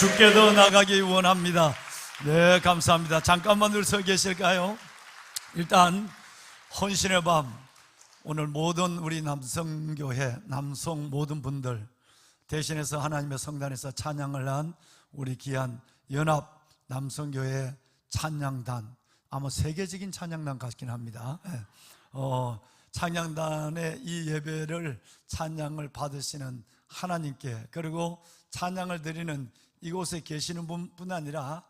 더 나가기 원합니다. 네, 감사합니다. 잠깐만 늘 서 계실까요? 일단 헌신의 밤 오늘 모든 우리 남성교회 남성 모든 분들 대신해서 하나님의 성단에서 찬양을 한 우리 귀한 연합 남성교회 찬양단 아마 세계적인 찬양단 같긴 합니다. 예. 어, 찬양단의 이 예배를 찬양을 받으시는 하나님께 그리고 찬양을 드리는 이곳에 계시는 분뿐 아니라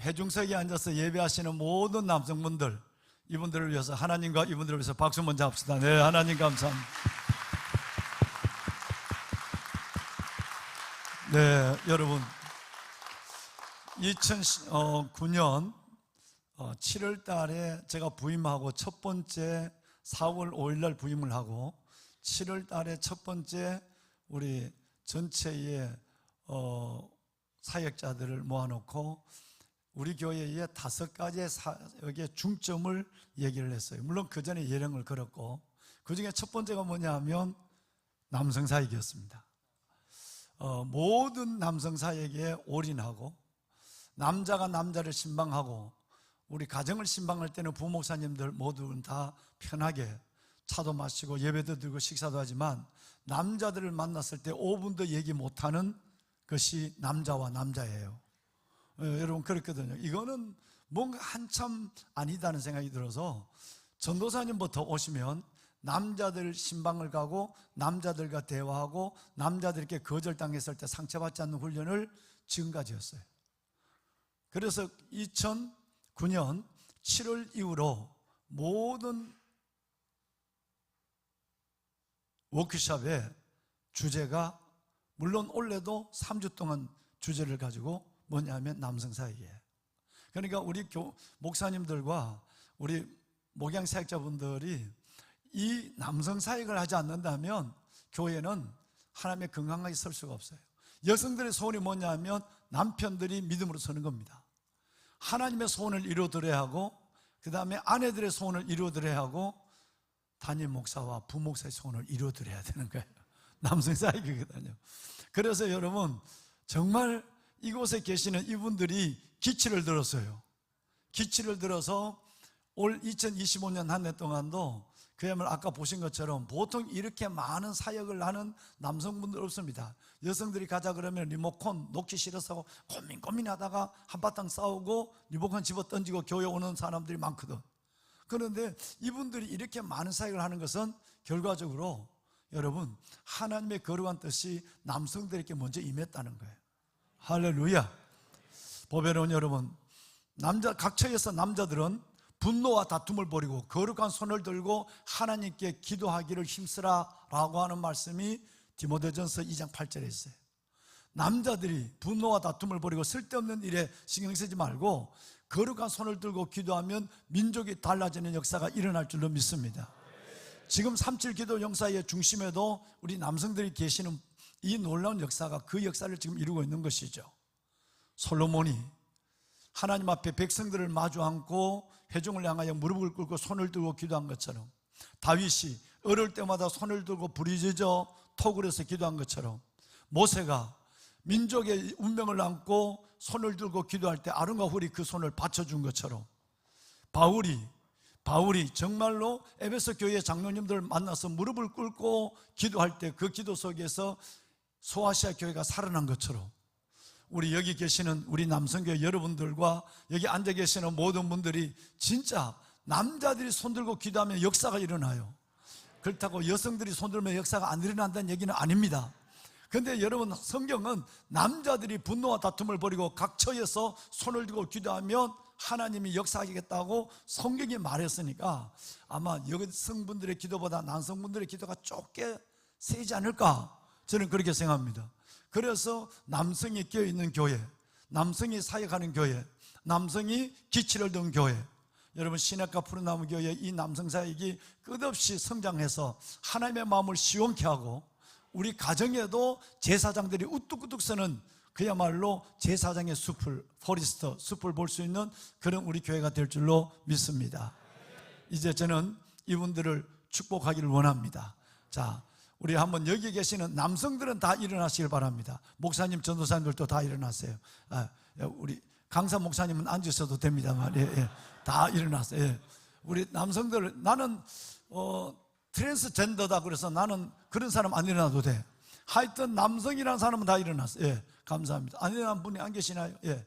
회중석에 앉아서 예배하시는 모든 남성분들 이분들을 위해서 하나님과 이분들을 위해서 박수 먼저 합시다. 네, 하나님 감사합니다. 네, 여러분 2009년 7월 달에 제가 부임하고 첫 번째 4월 5일 날 부임을 하고 7월 달에 첫 번째 우리 전체의 어, 사역자들을 모아놓고 우리 교회에 다섯 가지의 사역의 중점을 얘기를 했어요. 물론 그 전에 예령을 걸었고 그 중에 첫 번째가 뭐냐 하면 남성 사역이었습니다. 어, 모든 남성 사역에 올인하고 남자가 남자를 신방하고 우리 가정을 신방할 때는 부목사님들 모두 다 편하게 차도 마시고 예배도 드리고 식사도 하지만 남자들을 만났을 때 5분도 얘기 못하는 것이 남자와 남자예요. 어, 여러분 그렇거든요. 이거는 뭔가 한참 아니다는 생각이 들어서 전도사님부터 오시면 남자들 신방을 가고 남자들과 대화하고 남자들에게 거절당했을 때 상처받지 않는 훈련을 지금까지 했어요. 그래서 2009년 7월 이후로 모든 워크숍의 주제가 물론 올해도 3주 동안 주제를 가지고 뭐냐면 남성 사역이에요. 그러니까 우리 교, 목사님들과 우리 목양 사역자분들이 이 남성 사역을 하지 않는다면 교회는 하나님의 건강하게 설 수가 없어요. 여성들의 소원이 뭐냐면 남편들이 믿음으로 서는 겁니다. 하나님의 소원을 이루어드려야 하고 그 다음에 아내들의 소원을 이루어드려야 하고 담임 목사와 부목사의 소원을 이루어드려야 되는 거예요. 남성 사역이거든요. 그래서 여러분 정말 이곳에 계시는 이분들이 기치를 들었어요. 기치를 들어서 올 2025년 한 해 동안도 그야말로 아까 보신 것처럼 보통 이렇게 많은 사역을 하는 남성분들 없습니다. 여성들이 가자 그러면 리모컨 놓기 싫어서 고민 고민하다가 한바탕 싸우고 리모컨 집어 던지고 교회 오는 사람들이 많거든. 그런데 이분들이 이렇게 많은 사역을 하는 것은 결과적으로 여러분 하나님의 거룩한 뜻이 남성들에게 먼저 임했다는 거예요. 할렐루야. 보배로운 여러분, 남자 각처에서 남자들은 분노와 다툼을 버리고 거룩한 손을 들고 하나님께 기도하기를 힘쓰라라고 하는 말씀이 디모데전서 2장 8절에 있어요. 남자들이 분노와 다툼을 버리고 쓸데없는 일에 신경 쓰지 말고 거룩한 손을 들고 기도하면 민족이 달라지는 역사가 일어날 줄로 믿습니다. 지금 삼칠 기도 영사의 중심에도 우리 남성들이 계시는 이 놀라운 역사가 그 역사를 지금 이루고 있는 것이죠. 솔로몬이 하나님 앞에 백성들을 마주 앉고 회중을 향하여 무릎을 꿇고 손을 들고 기도한 것처럼 다윗이 어릴 때마다 손을 들고 부리짖어 토굴에서 기도한 것처럼 모세가 민족의 운명을 안고 손을 들고 기도할 때 아론과 훌이 그 손을 받쳐준 것처럼 바울이 바울이 정말로 에베소 교회 장로님들 만나서 무릎을 꿇고 기도할 때 그 기도 속에서 소아시아 교회가 살아난 것처럼 우리 여기 계시는 우리 남성교회 여러분들과 여기 앉아 계시는 모든 분들이 진짜 남자들이 손들고 기도하면 역사가 일어나요. 그렇다고 여성들이 손들면 역사가 안 일어난다는 얘기는 아닙니다. 근데 여러분 성경은 남자들이 분노와 다툼을 벌이고 각처에서 손을 들고 기도하면 하나님이 역사하겠다고 성경이 말했으니까 아마 여성분들의 기도보다 남성분들의 기도가 좁게 세지 않을까 저는 그렇게 생각합니다. 그래서 남성이 껴있는 교회, 남성이 사역하는 교회, 남성이 기치를 든 교회, 여러분 시내가 푸른나무 교회 이 남성 사역이 끝없이 성장해서 하나님의 마음을 시원케 하고 우리 가정에도 제사장들이 우뚝우뚝 서는 그야말로 제사장의 숲을 포리스터 숲을 볼 수 있는 그런 우리 교회가 될 줄로 믿습니다. 이제 저는 이분들을 축복하기를 원합니다. 자, 우리 한번 여기 계시는 남성들은 다 일어나시길 바랍니다. 목사님, 전도사님들도 다 일어나세요. 아, 우리 강사 목사님은 앉으셔도 됩니다만, 예, 예. 다 일어나세요. 예. 우리 남성들, 나는, 어, 트랜스젠더다 그래서 나는 그런 사람 안 일어나도 돼. 하여튼 남성이라는 사람은 다 일어났어요. 예, 감사합니다. 안 일어난 분이 안 계시나요? 예.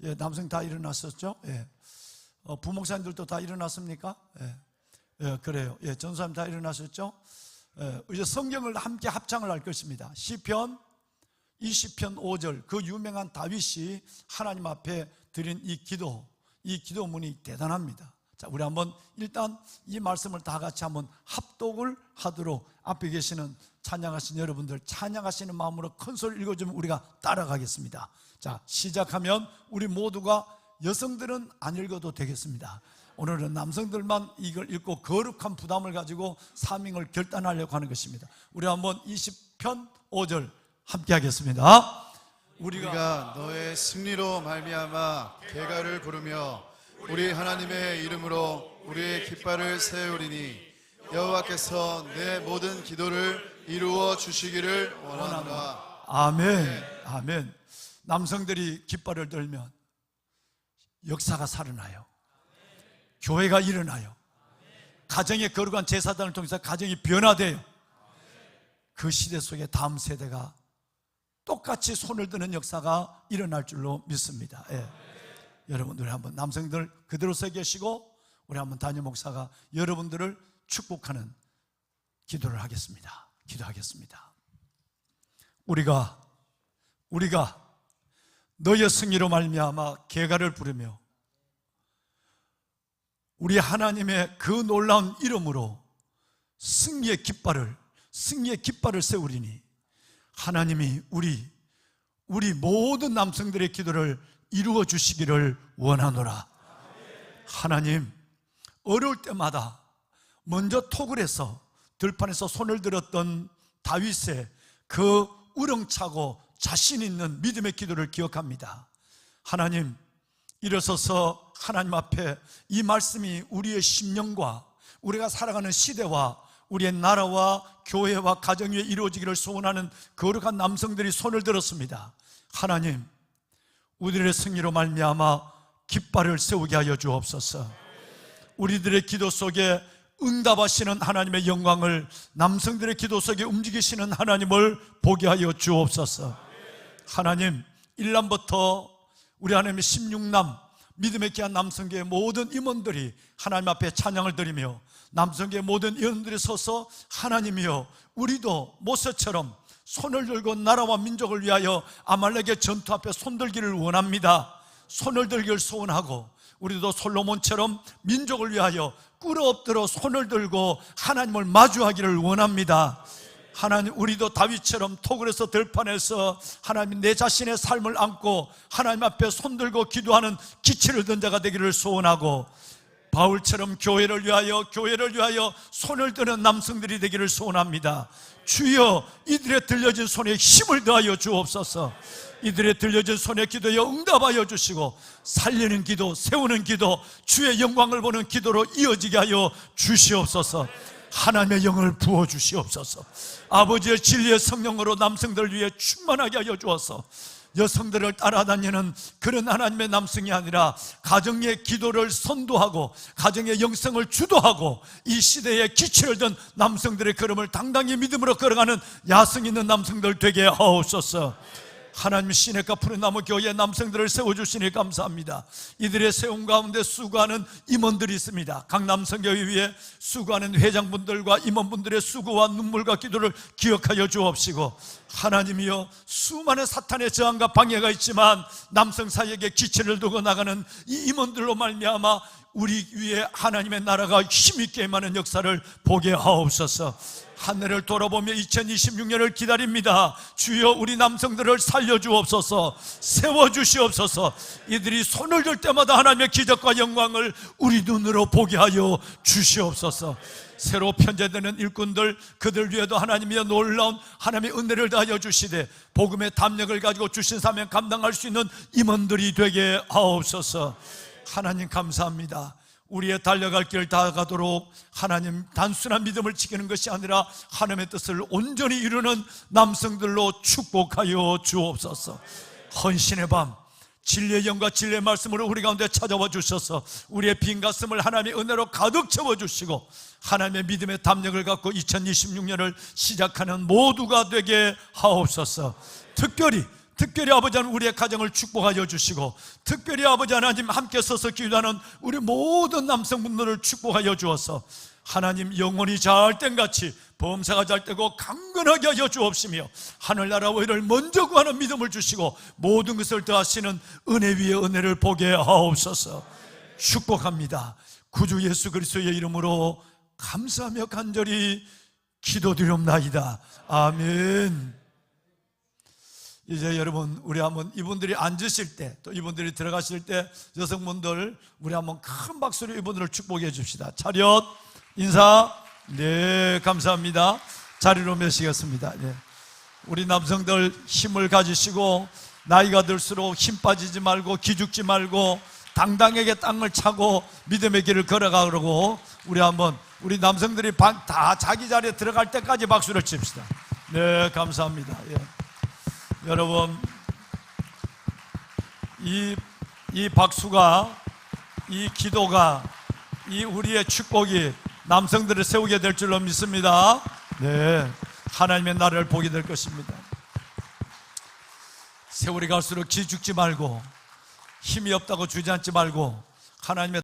예, 남성 다 일어났었죠? 예. 어, 부목사님들도 다 일어났습니까? 예. 예, 그래요. 예, 전사님 다 일어나셨죠? 예, 이제 성경을 함께 합창을 할 것입니다. 시편 20편 5절 그 유명한 다윗이 하나님 앞에 드린 이 기도, 이 기도문이 대단합니다. 자, 우리 한번 일단 이 말씀을 다 같이 한번 합독을 하도록 앞에 계시는 찬양하신 여러분들 찬양하시는 마음으로 큰 소리 읽어주면 우리가 따라가겠습니다. 자, 시작하면 우리 모두가 여성들은 안 읽어도 되겠습니다. 오늘은 남성들만 이걸 읽고 거룩한 부담을 가지고 사명을 결단하려고 하는 것입니다. 우리 한번 20편 5절 함께 하겠습니다. 우리가, 너의 승리로 말미암아 개가를 부르며 우리 하나님의 이름으로 우리의 깃발을 세우리니 여호와께서 내 모든 기도를 이루어 주시기를 원하노라. 아멘, 아멘. 남성들이 깃발을 들면 역사가 살아나요. 교회가 일어나요. 가정의 거룩한 제사단을 통해서 가정이 변화돼요. 그 시대 속에 다음 세대가 똑같이 손을 드는 역사가 일어날 줄로 믿습니다. 예. 여러분들 한번 남성들 그대로 서 계시고 우리 한번 담임 목사가 여러분들을 축복하는 기도를 하겠습니다. 기도하겠습니다. 우리가 우리가 너의 승리로 말미암아 개가를 부르며 우리 하나님의 그 놀라운 이름으로 승리의 깃발을 승리의 깃발을 세우리니 하나님이 우리 우리 모든 남성들의 기도를 이루어 주시기를 원하노라. 하나님 어려울 때마다 먼저 톡을 해서 들판에서 손을 들었던 다윗의 그 우렁차고 자신 있는 믿음의 기도를 기억합니다. 하나님 일어서서 하나님 앞에 이 말씀이 우리의 심령과 우리가 살아가는 시대와 우리의 나라와 교회와 가정 위에 이루어지기를 소원하는 거룩한 남성들이 손을 들었습니다. 하나님, 우리들의 승리로 말미암아 깃발을 세우게 하여 주옵소서. 우리들의 기도 속에 응답하시는 하나님의 영광을 남성들의 기도 속에 움직이시는 하나님을 보게 하여 주옵소서. 하나님, 1남부터 우리 하나님의 16남 믿음의 귀한 남성계의 모든 임원들이 하나님 앞에 찬양을 드리며 남성계의 모든 임원들이 서서 하나님이여 우리도 모세처럼 손을 들고 나라와 민족을 위하여 아말렉의 전투 앞에 손들기를 원합니다. 손을 들기를 소원하고 우리도 솔로몬처럼 민족을 위하여 꿇어 엎드려 손을 들고 하나님을 마주하기를 원합니다. 하나님 우리도 다윗처럼 토굴에서 들판에서 하나님 내 자신의 삶을 안고 하나님 앞에 손들고 기도하는 기치를 든 자가 되기를 소원하고 바울처럼 교회를 위하여 교회를 위하여 손을 드는 남성들이 되기를 소원합니다. 주여 이들의 들려진 손에 힘을 더하여 주옵소서. 이들의 들려진 손에 기도에 응답하여 주시고 살리는 기도, 세우는 기도, 주의 영광을 보는 기도로 이어지게 하여 주시옵소서. 하나님의 영을 부어 주시옵소서. 아버지의 진리의 성령으로 남성들 위해 충만하게 하여 주어서 여성들을 따라다니는 그런 하나님의 남성이 아니라 가정의 기도를 선도하고 가정의 영성을 주도하고 이 시대에 기치를 든 남성들의 걸음을 당당히 믿음으로 걸어가는 야성 있는 남성들 되게 하옵소서. 하나님 시내가 푸른 나무 교회 남성들을 세워주시니 감사합니다. 이들의 세움 가운데 수고하는 임원들이 있습니다. 각 남성교회 위에 수고하는 회장분들과 임원분들의 수고와 눈물과 기도를 기억하여 주옵시고 하나님이여 수많은 사탄의 저항과 방해가 있지만 남성 사이에게 기체를 두고 나가는 이 임원들로 말미암아 우리 위에 하나님의 나라가 힘있게 임하는 역사를 보게 하옵소서. 하늘을 돌아보며 2026년을 기다립니다. 주여 우리 남성들을 살려주옵소서, 세워주시옵소서. 이들이 손을 들 때마다 하나님의 기적과 영광을 우리 눈으로 보게 하여 주시옵소서. 새로 편제되는 일꾼들 그들 위에도 하나님의 놀라운 하나님의 은혜를 다하여 주시되 복음의 담력을 가지고 주신 사명 감당할 수 있는 임원들이 되게 하옵소서. 하나님 감사합니다. 우리의 달려갈 길 다가도록 하나님 단순한 믿음을 지키는 것이 아니라 하나님의 뜻을 온전히 이루는 남성들로 축복하여 주옵소서. 헌신의 밤 진리의 영과 진리의 말씀으로 우리 가운데 찾아와 주셔서 우리의 빈 가슴을 하나님의 은혜로 가득 채워 주시고 하나님의 믿음의 담력을 갖고 2026년을 시작하는 모두가 되게 하옵소서. 특별히 특별히 아버지 하나님 우리의 가정을 축복하여 주시고 특별히 아버지 하나님 함께 서서 기도하는 우리 모든 남성분들을 축복하여 주어서 하나님 영혼이 잘 땐같이 범사가 잘 되고 강건하게 하여 주옵시며 하늘나라 의를 먼저 구하는 믿음을 주시고 모든 것을 더하시는 은혜 위에 은혜를 보게 하옵소서. 축복합니다. 구주 예수 그리스도의 이름으로 감사하며 간절히 기도드리옵나이다. 아멘 이제 여러분 우리 한번 이분들이 앉으실 때 또 이분들이 들어가실 때 여성분들 우리 한번 큰 박수로 이분들을 축복해 줍시다. 차렷 인사. 네 감사합니다. 자리로 모시겠습니다. 네. 우리 남성들 힘을 가지시고 나이가 들수록 힘 빠지지 말고 기죽지 말고 당당하게 땅을 차고 믿음의 길을 걸어가고 우리 한번 우리 남성들이 반- 다 자기 자리에 들어갈 때까지 박수를 칩시다. 네 감사합니다. 예. 여러분 이, 이 박수가 이 기도가 이 우리의 축복이 남성들을 세우게 될 줄로 믿습니다. 네. 하나님의 나라를 보게 될 것입니다. 세월이 갈수록 기죽지 말고 힘이 없다고 주저앉지 말고 하나님의